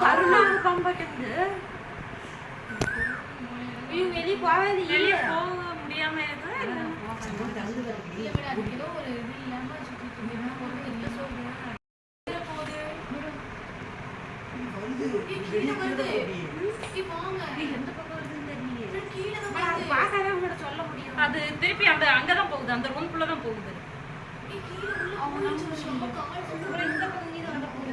கருணா. கம்பட்டுது இவங்க வெளியே போகாது வெளியே போக முடியாம இருக்கா. ஒரு இது இல்லாம சுத்திட்டு ஒரு என்ன சொல்றேன்? போகுது. தான் அது திருப்பி அந்த அங்கதான் போகுது அந்த ரூம்குள்ள தான் போகுது இந்த பக்கம் நீ தான் போகுது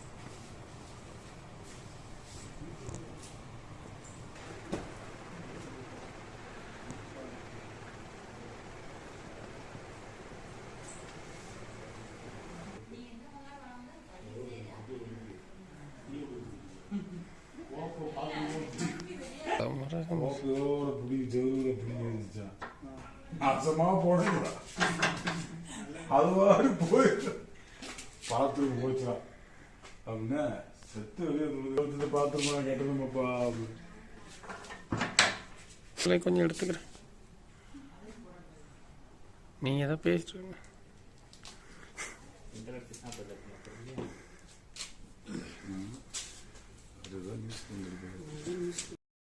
கோப்பையோட பிடி செவ்வூர பிடி வந்துச்சான் நாசமா போனேன் அதுவாடு போயிட்டு பழத்துக்கு போச்சுடா அப்படின்னா செத்து வெளியே வந்து பார்த்துருமா கெட்டதுமாப்பா அப்படின்னு கொஞ்சம் எடுத்துக்கிறேன் நீங்கள் எதை பேசிட்டு இருங்க. அதுதான் நியூஸ் பண்ணிருக்கேன்